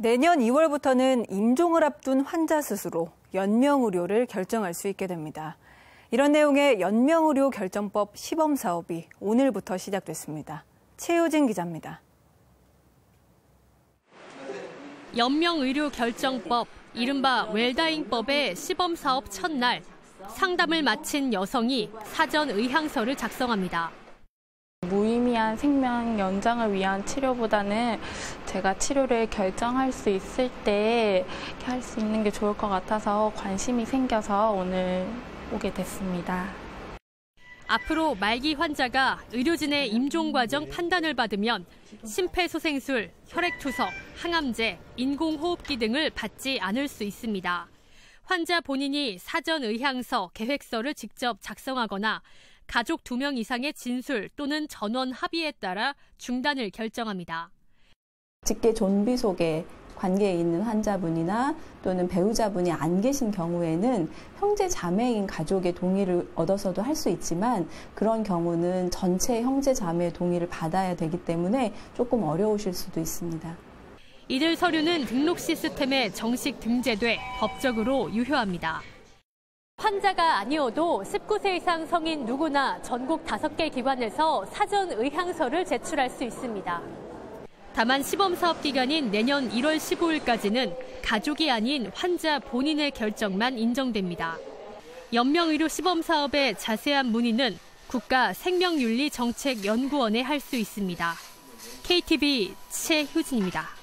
내년 2월부터는 임종을 앞둔 환자 스스로 연명 의료를 결정할 수 있게 됩니다. 이런 내용의 연명 의료 결정법 시범 사업이 오늘부터 시작됐습니다. 최효진 기자입니다. 연명 의료 결정법, 이른바 웰다잉법의 시범 사업 첫날 상담을 마친 여성이 사전 의향서를 작성합니다. 무의미한 생명 연장을 위한 치료보다는 제가 치료를 결정할 수 있을 때 할 수 있는 게 좋을 것 같아서 관심이 생겨서 오늘 오게 됐습니다. 앞으로 말기 환자가 의료진의 임종 과정 판단을 받으면 심폐소생술, 혈액투석, 항암제, 인공호흡기 등을 받지 않을 수 있습니다. 환자 본인이 사전 의향서, 계획서를 직접 작성하거나 가족 2명 이상의 진술 또는 전원 합의에 따라 중단을 결정합니다. 직계 존비 속에 관계에 있는 환자분이나 또는 배우자분이 안 계신 경우에는 형제 자매인 가족의 동의를 얻어서도 할 수 있지만 그런 경우는 전체 형제 자매의 동의를 받아야 되기 때문에 조금 어려우실 수도 있습니다. 이들 서류는 등록 시스템에 정식 등재돼 법적으로 유효합니다. 환자가 아니어도 19세 이상 성인 누구나 전국 5개 기관에서 사전 의향서를 제출할 수 있습니다. 다만 시범 사업 기간인 내년 1월 15일까지는 가족이 아닌 환자 본인의 결정만 인정됩니다. 연명의료 시범 사업의 자세한 문의는 국가 생명윤리정책연구원에 할 수 있습니다. KTV 최효진입니다.